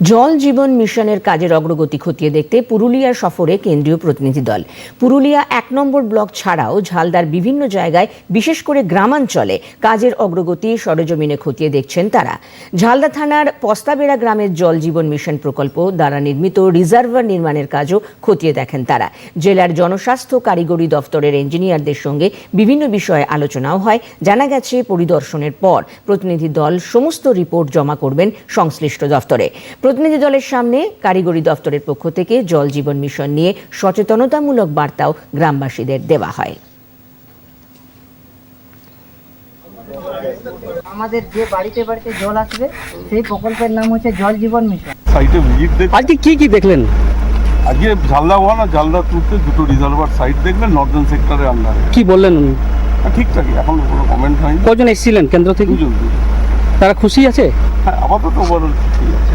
জল জীবন মিশনের কাজের অগ্রগতি খতিয়ে দেখতে পুরুলিয়ার সফরে কেন্দ্রীয় প্রতিনিধি দল। পুরুলিয়া এক নম্বর ব্লক ছাড়াও ঝালদার বিভিন্ন জায়গায়, বিশেষ করে গ্রামাঞ্চলে, কাজের অগ্রগতি সরেজমিনে খতিয়ে দেখছেন তারা। ঝালদা থানার পস্তাবেড়া গ্রামের জল জীবন মিশন প্রকল্প দ্বারা নির্মিত রিজার্ভার নির্মাণের কাজও খতিয়ে দেখেন তারা। জেলার জনস্বাস্থ্য কারিগরি দফতরের ইঞ্জিনিয়ারদের সঙ্গে বিভিন্ন বিষয়ে আলোচনাও হয়। জানা গেছে, পরিদর্শনের পর প্রতিনিধি দল সমস্ত রিপোর্ট জমা করবেন সংশ্লিষ্ট দফতরে। প্রতিনিধি দলের সামনে কারিগরি দফতরের পক্ষ থেকে জল জীবন মিশন নিয়ে সচেতনতামূলক বার্তাও গ্রামবাসীদের দেওয়া হয়। আমাদের যে বাড়িতে বাড়িতে জল আসবে সেই প্রকল্পের নাম হচ্ছে জল জীবন মিশন। সাইটে ভিজিট দেখ আজকে কি কি দেখলেন? আজকে ঝালদা ওয়ান আর ঝালদা টুতে দুটো রিজার্ভার সাইট দেখলেন নর্দার্ন সেক্টরের আন্ডারে কি বললেন উনি? ঠিকঠাকই এখন কোনো কমেন্ট হয়নি। কজন এসেছিলেন কেন্দ্র থেকে। তারা খুশি আছে? হ্যাঁ আপাতত ওভারঅল ঠিক আছে।